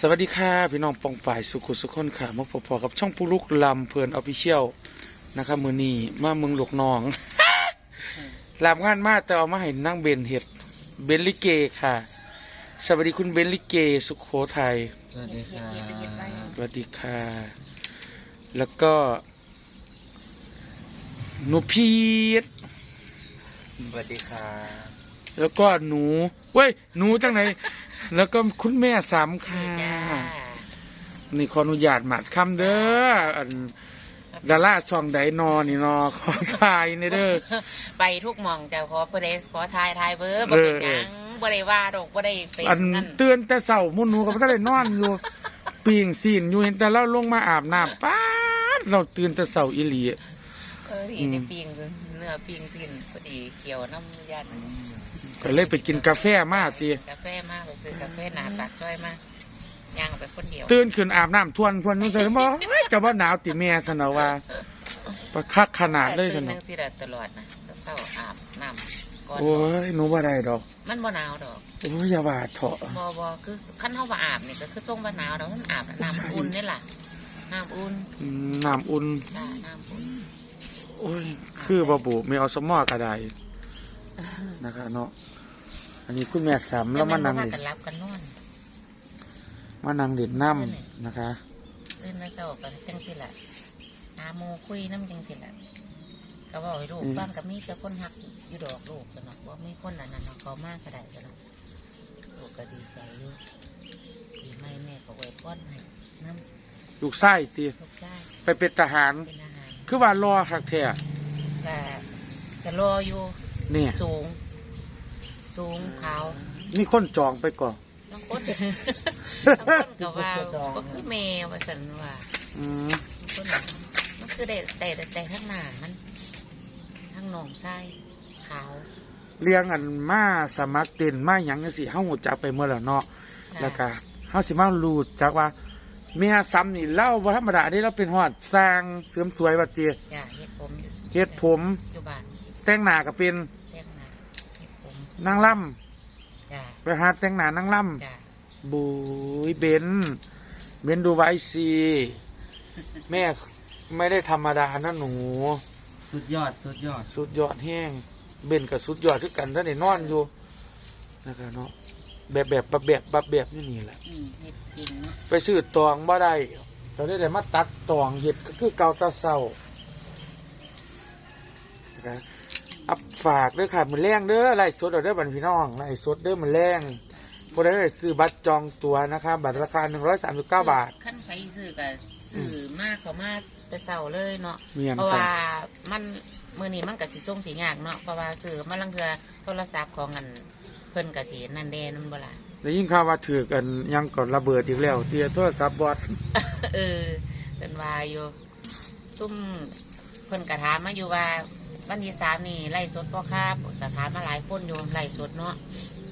สวัสดีค่ะพี่น้องปองป่ายสุขุสุขคนค่ะมาพบๆกับช่องปูลุกลำเพลินออฟฟิเชียลนะครับมือนี้มาเมืองหลวกนองลามงานมากแต่เอามาให้นั่งเบนเห็ดเบนลิเกค่ะ สวัสดีคุณเบนลิเก สุขโขทัยสวัสดีค่ะสวัสดีค่ะ แล้วก็หนูพีทสวัสดีค่ะ แล้วก็หนูเว้ยหนูจังไหน แล้วก็คุณแม่สามค่ะนี่ขออนุญาตหมัดคำเด้ออันดาราช่องใดนอนี่นอขอทายในเด้อไปทุกหมองจะขอบ่ได้ขอทายทายเบอร์บ่เป็นหยังบ่ได้ว่าดอกบ่ได้เป็นอันนั่นเตือนแต่เสาหมุนหนูกับก็ได้นอนอยู่ปีงซีนอยู่เห็นแต่เราลงมาอาบน้ำป้าดเราตื่นแต่เสาอีหลีเออที่ได้ปิ้งเนื้อปิ้งปิ้นพอดีเกี่ยวน้ำยันก็เลยไปกินกาแฟมาตีกาแฟมากไปซื้อกาแฟหนาปากซอยมาย่างไปคนเดียวตื่นขึ้นอาบน้ำทวนทวนนึงเธอบอกเฮ้ยจะว่าหนาวติแม่สนอว่าประคักขนาดเลยสตื่นนอจังซี่ล่ะตลอดนะแต่เช้าอาบน้ำก่อนโอ้ยหนูว่าได้ดอก มันบ่หนาวดอกโอ้ยอย่าว่าเถอะบ่บ่คือคันเฮาว่าอาบนี่ก็คือช่วงว่าหนาวดอกมันอาบน้ำมันอุ่นนี่ล่ะน้ำอุ่นอืมน้ำอุ่นจ้าน้ำอุ่น โอ้ย คือบะบุไม่เอาสมอกระไดนะคะเนาะ อันนี้คุณแม่สามแล้วมานั่งเล่เล่นกันรับกันนอนมานั่งเล่นน้ำนะคะตื่นมาเช้ากันจังสิละหาโมคุยน้ำจังสิละก็บอกให้ลูกอืมบ้านก็มีแต่คนหักอยู่ดอกลูกกันเนาะว่ามีคนอันนั้นเนาะเขามากก็ได้กันเนาะลูกก็ดีใจอยู่ปีใหม่แม่ก็ไว้ป้อนให้น้ลูกไส้ตีำลูกชายไปเป็นทหารเป็นอาหาร คือว่ารอคักแท้แต่ก็รออยู่เนี่ยสูง สูงขาวมีคนจองไปก่อนต้องคนต้องคนก็ว่าก็คือแม่ว่าสันว่าอืมต้นหนังมันคือได้แต่แต่ข้างหน้ามันข้างหนองไส้ขาวเลี้ยงอันมาสมัครเต้นมาหยังจังซี่เฮาหูจักไปเมื่อแล้วเนาะแล้วก็เฮาสิมารู้จักว่า แม่ซ้ำนี่เล่าบ่ธรรมดาเด้เราเป็นฮอดสร้างเสริมสวยว่าติจ้าเฮ็ดผมเฮ็ดผมอยู่บ้านแต่งหน้าก็เป็นแต่งหน้าเฮ็ดผมนางล่ำจ้าไปหาแต่งหน้านางล่ำจ้าบุยเบนเบนดูไว้สิแม่ไม่ได้ธรรมดานะหนู สุดยอดสุดยอด สุดยอดแห้งเบนกับสุดยอดคือกันท่านได้นอนอยู่นะครับเนาะ แบบแบบแบบแบบแบบแบบนี่นี่แหละ อืมเฮ็ดจริงเนาะไปซื้อตองบ่ได้ตอนนี้ได้มาตัดตองเห็ดก็คือเกาตาเศร้านะครับอับฝากเด้อค่ะมันแรงเด้อไล่สดเอาเด้อบันพี่น้องไล่สดเด้อมันแรงพอได้ซื้อบัตรจองตัวนะคะบัตรราคา139 บาท ขั้นไปซื้อก็ซื้อมากกว่ามากแต่เช้าเลยเนาะ เมียนเพราะค่ะว่ามันมื้อนี้มันก็สิส่งสิยากเนาะเพราะว่าซื้อมาลังเทือโทรศัพท์ของอันเพิ่นก็สินั่นแดนั่นบ่ล่ะได้ยินข่าวว่าถือกันยังก่อนระเบิดอีกแล้วเตียโทรศัพท์บอดเออเป็นว่าอยู่ซุ่มเพิ่นกระถามมาอยู่ว่าวันที่สามนี่ไล่สดพ่อครับกระถามมาหลายคนอยู่ไล่สดเนาะ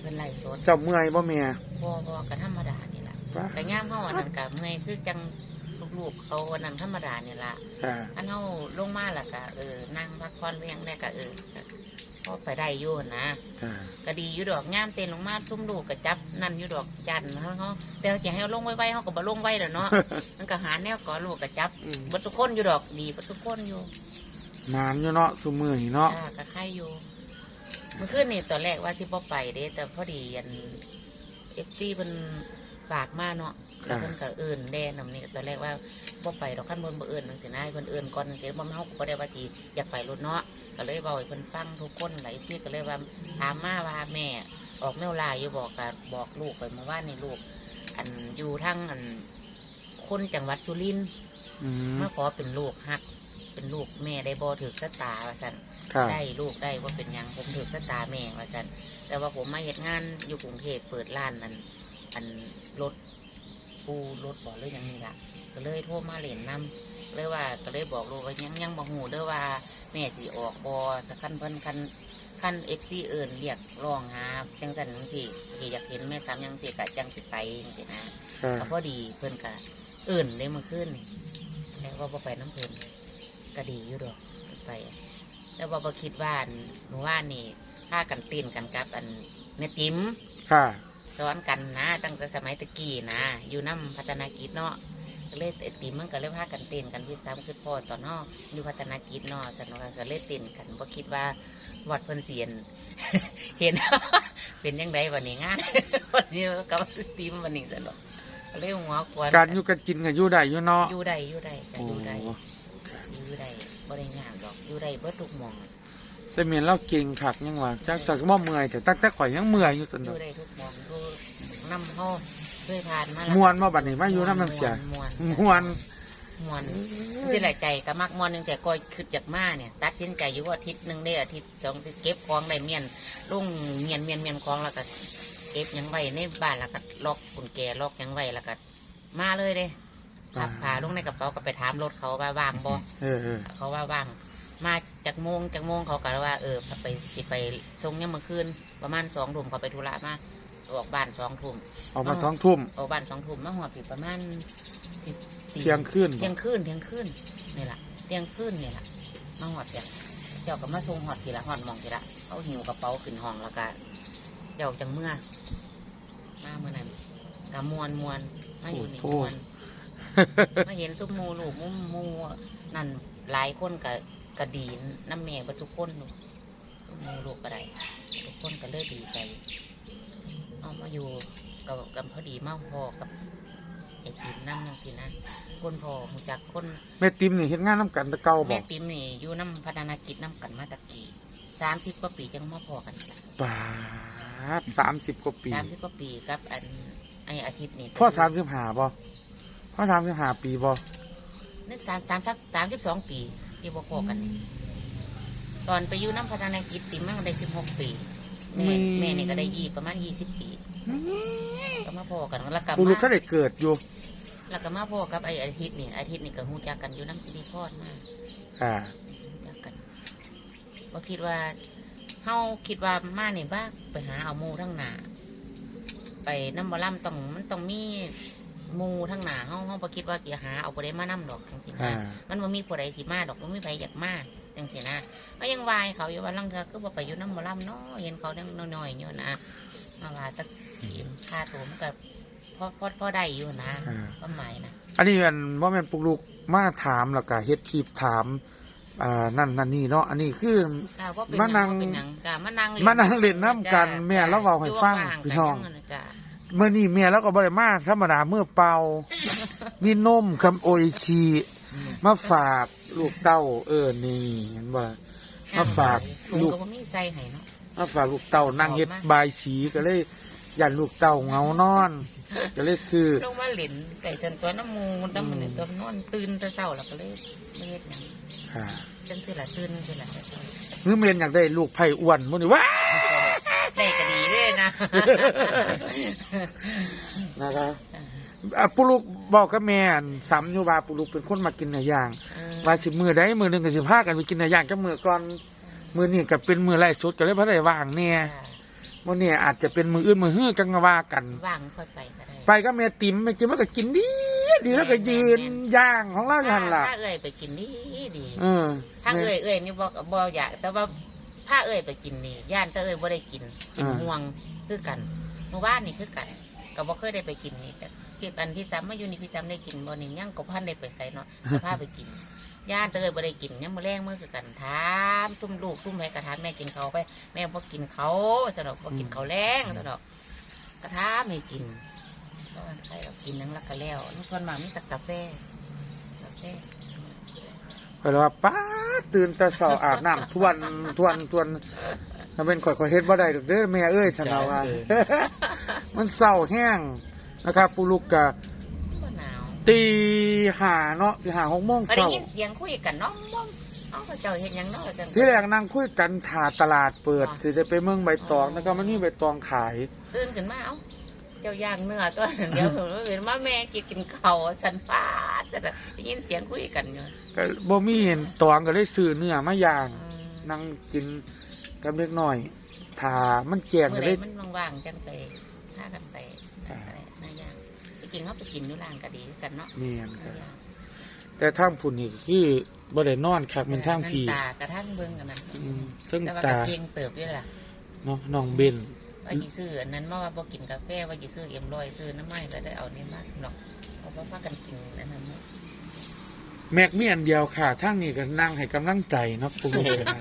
เพิ่นไล่สดเจ้าเมื่อยบ่แม่บ่บ่ก็ธรรมดานี่ล่ะป้าแต่ย่ามเฮาอันนั้นก็เมื่อยคือจังลูกๆเขาอันนั้นธรรมดานี่ล่ะค่ะอันเฮาลงมาแล้วก็เออนั่งพักผ่อนเรียงได้ก็เออก็ พอไปได้อยู่นะค่ะก็ดีอยู่ดอกย่ามเต้นลงมาทุ่มลูกก็จับนั่นอยู่ดอกจันเฮาเฮาแต่เราจะให้เอาลงไว้ๆเฮาก็บ่ลงไว้แล้วเนาะ มันก็หาแนวก่อลูกก็จับอืมบัดทุกคนอยู่ดอกดีบัดทุกคนอยู่นานอยู่เนาะสุมือนี่เนาะอ่าก็ใครอยู่เมื่อคืนนี่ตอนแรกว่าที่พ่ไปเด้แต่พอดีอันเอฟซีมัน ฝากมาเนาะแล้วเพิ่นก็เอื่นแด่นำนี่ตอนแรกว่าพ่ไปดอกขั้นบนบ่เอื่นจังซี่นะให้เพิ่นเอื่นก่อนจังซี่บ่เฮาก็บ่ได้ว่าสิอยากไปรถเนาะก็เลยเว้าให้เพิ่นฟังทุกคนหลายที่ก็เลยว่าถามมาว่าแม่ ออกแมวลายอยู่บอกกับบอกลูกไปเมื่อวานนี่ลูก อันอยู่ทั้งอันคนจังหวัดสุรินทร์อืมเมื่อขอเป็นลูกฮัก เป็นลูกแม่ได้บ่ถือสตาว่าสันค่ะได้ลูกได้ว่าเป็นหยังผมถือสตาแม่ว่าสันแต่ว่าผมมาเฮ็ดงานอยู่กรุงเทพเปิดร้านนั้น อันรถปูรถบ่หรือหยังนี่ล่ะก็เลยโทรมาเล่นนํเลยว่าก็เลยบอกลูกว่ายังยังบ่ฮู้เด้อว่าแม่สิออกบ่แต่คันเพิ่นคันคัน FC เอิ้นเรียกร้องหาจังซั่นจังซี่ที่อยากเห็นแม่ซ้ำยังสิก็จังสิไปจังซี่นะค่ะก็พอดีเพิ่นก็เอิ่นเลยเมื่อคืนนี่แต่ว่าบ่ไปน้ำเพิ่นก็ดีอยู่ดอกไปแต่ว่าบ่คิดว่าอันหนูว่านี่พากันตีนกันกับ อันแม่ติ๋มค่ะ สอนกันนะตั้งแต่สมัยตะกี้นะ อยู่น้ำพัฒนากิจเนาะก็เลยไอติมมันก็เลยพากันเต้นกันพี่ซ้ำคือพ่อตอนเนาะอยู่พัฒนากิจเนาะสนุกกันก็เลยเต้นกันบ่คิดว่าวัดเพิ่นเสียน เห็นเป็นยังไงวันนี้งานวันนี้กับตีมวันนี้สนุกก็เลยหัวกวนการอยู่กันกินกันอยู่ได้อยู่เนาะอยู่ได้อยู่ได้ก็โอ้อยู่ได้อยู่ได้บ่ได้ยากดอกอยู่ได้เบิดทุกหมอง แต่เมียนเราเก่งคักยังว่าจักจักบ่เมื่อยแต่ตั้งแต่ข่อยยังเมื่อยอยู่ซั่นอดอยู่กได้ทุกหมองอยู่น้ำห้อเคยผ่านมาม่วนมาบัดนี้มาอยู่นำน้ำเสียม่วนม่วนม่วนสิหลายใจก็มักม่วนหนึงแต่ก็คือจากมาเนี่ย ตัดสินใจอยู่ว่าอาทิตย์หนึงได้อาทิตย์สองอาทิตย์เก็บของได้เมียนลุงเมียนเมียนเมียนของแล้วก็เก็บหยังไว้ในบ้านแล้วก็ล็อกกุญแจล็อกหยังไว้แล้วก็มาเลยเด้พับผ้าลงในกระเป๋าก็ไปถามรถเขาว่าว่างบ่เออเออเขาว่าว่าง มาจากโมงจากโมงเขาก็ว่าเออไปสิไปส่งเนี่ยามมื่อคืนประมาณสองทุ่มเขาไปธุระมาออกบ้านสองทุ่มออกมาสองทุ่มออกบ้านสองทุ่มมาหอดอยู่ประมาณสิบสี่เที่ยงคืนเที่ยงคืนเที่ยงคืนนี่แหละเที่ยงคืนนี่แหละมาหอดเนี่ยเจ้าก็มาส่งหอดทีละหอดหมองทีละเขาหิวกระเป๋าขึ้นห้องแล้วก็เจ้าจังเมื่อมาเมื่อนั้นกะมวนมวนมาอยู่นี่โอ้มโหวนมาเห็นซุปหมูลูกหมูหมูนั่นหลายคนก็ ก็ดีน้ำแม่เบ่ทุกคนลูกซุปหมูลูกก็ได้ทุกคนก็เลยดีใจเอามาอยู่กับกับพอดีมาพอกับไอ้ติมน้ำยังสินะคนพอหูจักคนแม่ติมนี่เฮ็ดงานนํกันแตะเก่าบ่แม่ติมนี่อยู่น้ำพัฒนากิจน้ำกันมาตะกี้สามสิบกว่าปีจังมาพอกันปาด30กว่าปีสามสิบกว่าปีกับอันไออาทิตย์นี่พ่อ35บ่พ่อ35ปีบ่นี่สามสามสักสามสิบสองปี ที่บ่พอกันนี่ตอนไปอยู่น้ำพัฒนากิจติมมันก็ได้สิบหกปี แม่แม่นี่ก็ได้ยี่ประมาณยี่สิบปีก็มาพอกันแล้วก็กูลูกมาก็ได้เกิดอยู่แล้วก็มาพอกับไออาทิตย์นี่อาทิตย์นี่ก็หูจักกันอยู่น้ำสิริพรมาอ่าหูจักกันว่าคิดว่าเฮาคิดว่ามาเนี่ยบ้าไปหาเอาหมูทั้งหนาไปน้ำบอล่ำต้องมันต้องมี หมูทั้งหนาเฮาเฮาบ่คิดว่าจะหาเอาไปได้มานํดอกจังสิอ่านะมันบ่มีผู้ใดสิมาดอกบ่มีไผอยากมาจังสินะก็ยังวายเขาอยู่ว่าลังเธอคือบ่ไปอยู่น้ำบอล่ำเนาะเห็นเขาเรื่องน้อยๆอยู่นะมาว่าสักค่าตัวมันก็พอพอพอได้อยู่นะอ่า ความหมายนะ อันนี้มันว่าแม่นปลุกลูกมาถามแล้วก็เฮ็ดคลิปถามอ่านั่นนั่นนี่เนาะอันนี้คือกาว่าเป็นมานั่งหเป็นหนังกามานั่งมานั่งเล่นน้ำกันแม่แล้วเว้าให้ฟังพี่น้อง จ้ะ เมื่อนี้เมียแล้วก็บ่ได้มาธรรมดาเมื่อเป่ามีนมคำโออิชิมาฝากลูกเต้า เออนี่เห็นบ่มาฝากลูลูกกก็บ่มีใส่ให้เนาะมาฝากลูกเต้านั่งเฮ็ดบายสีก็เลยยันลูกเต้าเหงานอน ก็เลยซื้อลงมาเล่นไก่จนตัวน้ำมูกน้ำมันนี่ตัวนอนตื่นแต่เช้าแล้วก็เลยไม่เฮ็ดหยังค่ะจังสิล่ะตื่นจังสิล่ะมือเมียนอยากได้ลูกไผ่อ้วนมื้อนี้ว้าได้ก็ดีเลย นะนะครับอะปุลุกบอกกับแม่อันซ้ำอยู่ว่าปุลุกเป็นคนมากินเนื้อย่างว่าสิมือได้มือหนึ่งก็สิพากันไปกินเนื้อย่างกับมือก่อนมือนี่ก็เป็นมือไล่สุดก็เลยพระได้ว่างเนี่ยมื่อนี่อาจจะเป็นมืออื่นมือฮื้อกังว่ากันว่างค่อยไปก็ได้ไปก็แม่ติ๋มแม่ติ๋มมันก็กินดีดีแล้วก็ยืนย่างของเราอย่างล่ะ ถ้าเอ่ยไปกินดีดีเออถ้าเอ่ยเอ่ยนี่บอกบ่อยาก แต่ว่าถ้าเอ่ยไปกินนี่ย่านแต่เอ่ยบ่ได้กินกินห่วง คือกันเมื่อวานนี่คือกันก็บ่เคยได้ไปกินนี่แต่พี่อันพี่ซ้ำมาอยู่นี่พี่ซ้ำได้กินบ่นี่ยังก็พันได้ไปใส่เนาะจะพาไปกินย่านเตยบ่ได้กินยังมาแรงเมื่อคือกันถามตุ้มลูกตุ้มแม่กระถามแม่กินเขาวไป แม่บ่กินเขาสนอกบ่กินเขาวแรงสนอกกระถามไม่กินก็ใครเรากินนั่งแล้วก็แล้วนี่คนมามีแต่กาแฟกาแฟก็เลยว่าป้าดตื่นแต่เช้าอาบน้ำทวนทวนทวน ถ้าเป็นข่อยข่อยเฮ็ดบ่ได้ดอกเด้อแม่เอ้ยฉันเอาว่า มันเศร้าแห้งนะครับปุลุกกะก็หนาวตีหาเนาะตีหาหกโมงก็ได้เช้ายินเสียงคุยกันน้องน้องน้องก็เจ้าเห็นยังเน้องจัง ที่แรกนั่งคุยกันถาตลาดเปิด สิจะไปเมืองใบตองแล้วก็มันนี่ใบตองขาย ตื่นขึ้นมาเอ้าเจ้าย่างเนื้อตัว เดียวผมเห็นว่าแม่กินกินเขาวสันปาดแต่ได้ยินเสียงคุยกันอยู่ก็บ่มีเห็นตองก็เลยซื้อเนื้อมาย่างอืมนั่งกิน กับเล็กน้อยถามันแจงเมื่ก็อเลไรยมันว่างๆจังไปถ้ากันไปอะไรนายางไปกินเขาไปกินอยู่ร้านก็ดีคือกันเนาะเมียนคนารับยางแต่ทางพุ่นนี่ก็คือบ่ได้นอนคักมันทางพีตากระทั่งเบิ่งกันนั่นอืมซึ่งแต่ว่าตากระเกงเติบด้วยล่ะ เนาะน้องเบน ว่าสิซื้ออันนั้นมาว่าบ่กินกาแฟว่าสิซื้อเอ็มร้อยซื้อน้ำไม้ก็ได้เอานี่มาสำหรับเพราะว่าพากันกินอันนั้นเนาะแม็กมีอันเดียวค่ะทั้งนี้ก็นั่งให้กำลังใจเนาะปูลูกก็ได้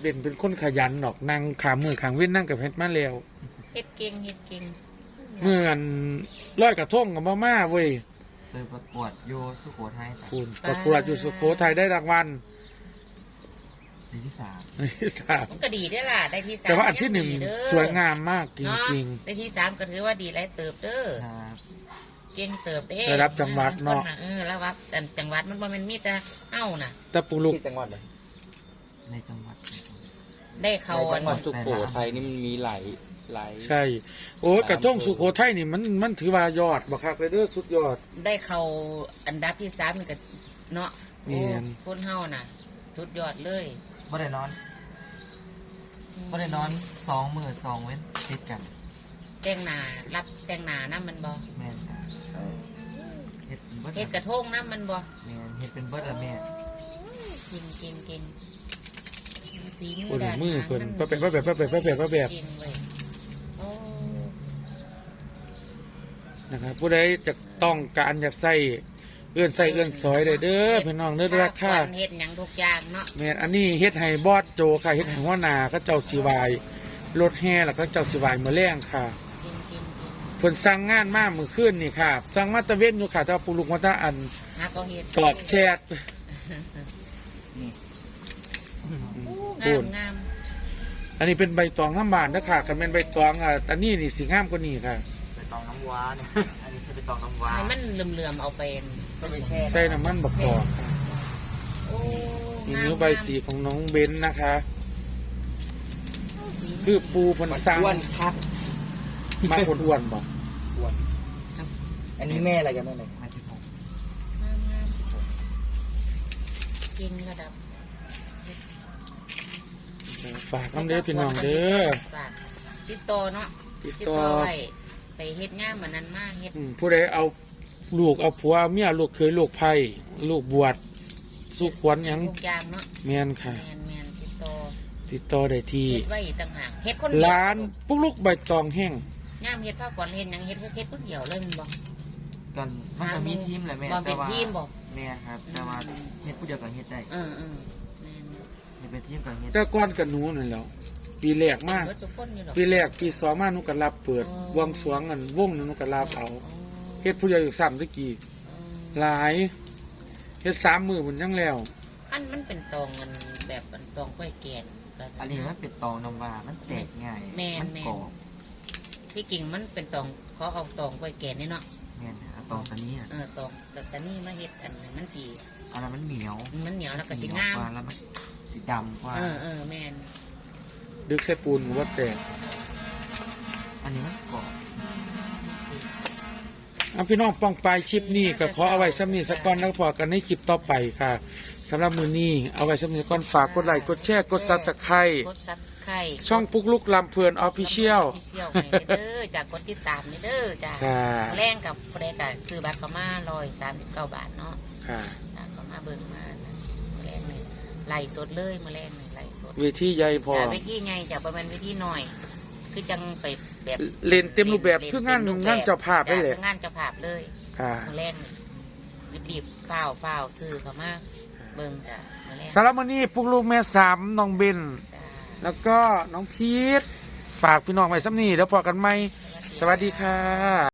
เด่นเป็นคนขยันดอกนั่งขามือขางเว้นนั่งกับเพชรมาแล้วเฮ็ดเก่งเฮ็ดเก่งเมื่อนร้อยกระทงกับมาม่าเว้ยไปประกวดโยสุโขทัยจ้ะคุณประกวดอยู่สุโขทัยได้รางวัลปีที่สามที่สามมันก็ดีได้อล่ะได้ที่สามแต่ว่าอันที่หนึ่งดีเด้อสวยงามมากจเนาะริง ได้ที่สามก็ถือว่าดีหลายเติบเด้อครับเก่งเติบเด้ระดับจังหวัดเนาะเออระดับจังหวัดมันบ่แม่นมีแต่เอ้าน่ะๆแต่ปูลูกที่จังหวัดไหนในจังหวัด ได้เขาในอัจันงหวัดสุโขทัยนี่มันมีหลายหลายใช่ โอ้ยกระทงสุโขทัยนี่มันมันถือว่ายอดบักคักเลยเด้อสุดยอด ได้เขาอันดับที่สามนี่ก็เนาะแม่นโอ้คนเฮาน่ะสุดยอดเลยบ่ได้นอนบ่ได้นอนสองมือสองเว้นติดกันแต่งหน้ารับแต่งหน้านํมันบ่แม่นจ้ะเฮ็ดเป็นเบิดเฮ็ดกระทงนํมันบ่แม่นเฮ็ดเป็นเบิดอะแม่กินกินกิน ฝีโอ้ยด้านมือเพิ่นหาป้าแบบป้าแบบป้าแบบป้าแบบป้าแบบเก่งเว้ยโอ้นะครับผู้ใดจะต้องการอยากใส่เอื้อนใส่เอื้อนซอยได้เด้อพี่น้องเด้อราคาวันเฮ็ดหยังทุกอย่างเนาะแม่นอันนี้เฮ็ดให้บอสโจค่ะเฮ็ดให้หัวหน้าเขาเจ้าสิวายรถแห่แล้วก็เจ้าสิวายมื้อแรงค่ะกินกินกินเพิ่นสั่งงานมามื้อคืนนี่ค่ะสั่งมาตะเว้นอยู่ค่ะแต่ว่าปูลูกมาตะอันหาก็เฮ็ดตอบแชทนี่ งามงามอันนี้เป็นใบตองน้ำบานนะค่ะคันเป็นใบตองอะอันนี้นี่สิงามกว่านี้ค่ะ ไปตองน้ำว้าเนี่ย อันนี้ใช่ไปตองน้ำว้าให้มันเหลื่อมๆเอาเป็นก็ไปแช่ใส่น้ำมันบักกอกค่ะโอ้นี่งามนิ้วใบสีของน้องเบนนะคะ คือปูเพิ่นสั่งอ้วนคักมาคนอ้วนบ่อ้วนอันนี้แม่อะไรกันแม่ไหนไม่ใช่ผมงามงามกินระดับ ฝากน้ำเด้อพี่น้องเด้อฝากติดต่อเนาะติดติดต่อต่อไว้ไปเฮ็ดงานเหมือนนั้นมาเฮ็ดอืมผู้ใดเอาลูกเอาผัวเมียลูกเคยลูกไผ่ลูกบวชสุขวัญหยังทุกอย่างเนาะแม่นค่ะ แมนแมนติดต่อติดต่อได้ที่เฮ็ดไว้ต่างหากเฮ็ดคนเดียวร้านปุ๊กลุกใบตองแห้งย่ามเฮ็ดผ้าก่อนเฮ็ดหยังเฮ็ดเฮ็ดคนเดียวเลยแมันบ่กันมันก็มีทีมแหละแม่ บ่เป็นแต่ว่าทีมบ่ แม่ครับ แต่ว่าเฮ็ดผู้เดียวก็เฮ็ดได้ เออเออ แม่นเฮ็ดเป็นทีมก็เฮ็ดแต่ก่อนกับหนูนั่นแหล้วปีแรกมาก เบิดทุกคนอยู่ดอกปีแรกปีสองมาหนูก็รับเปิดอ๋อวงสรวงกันวงหนึงหนูก็รับเอาอ๋อเฮ็ดผู้เดียวอยู่สามตะกี้อ๋อหลายเฮ็ดสามมือมันยังแล้ว อันมันเป็นตองเงินแบบอันตองกล้วยแกนก็อันนี้มันเป็นตองน้ำว้ามันแตกง่ายแม่นมันแม่นกรอบที่จริงมันเป็นตองเขาเอาตองกล้วยแกนนี่เนาะแม่นนะตองตัวนี้อะเออตองแต่แต่นี่มาเฮ็ดอันนี้มันสีอันนั้นมันเหนียวมันเหนียวแล้วก็สิเหนีงามกว่าแล้วมัน สีดำกว่า เออเออแม่นดึกใส่ปูนว่าแตกอันนี้มันกรอบเอาพี่น้องป้องปลายคลิปนี้ก็ขอเอาไว้สำนีสักก่อนแล้วพอกันในคลิปต่อไปค่ะสำหรับมือนี้เอาไว้สำนีก่อนฝากกดไลค์กดแชร์กดซับสไครต์กดซับไข่ช่องปุกลุกลำเพลินออฟฟิเชียลเชียลให้เด้อจากกดติดตามนี่เด้อจ้าค่ะแรงกับแรงกับซื้อบัตรเขามาร้อยสามสิบเก้าบาทเนาะค่ะจ้าเขามาเบิ่งมานะแรงนี่ ไหลสดเลยมาแรงนี่ไหลสดเวทีใหญ่พอ แต่วิธีไงจะประมาณวิธีหน่อย คือจังไปแบบเล่นเต็มรูปแบบคืองานต็มรูปงานเจ้าภาพได้เลยจ้ะคืองานเจ้าภาพเลยค่ะมาแรงนี่รีบๆเฝ้าวฝ้าวซื้อเขามาเบิ่งจ้ะมาแรงสำหรับวันนี้ปุกลุกแม่สามน้องเบน จ้าแล้วก็น้องพีทฝากพี่น้องไว้สำนีแล้วพอกันไหมสวัสดีค่ะ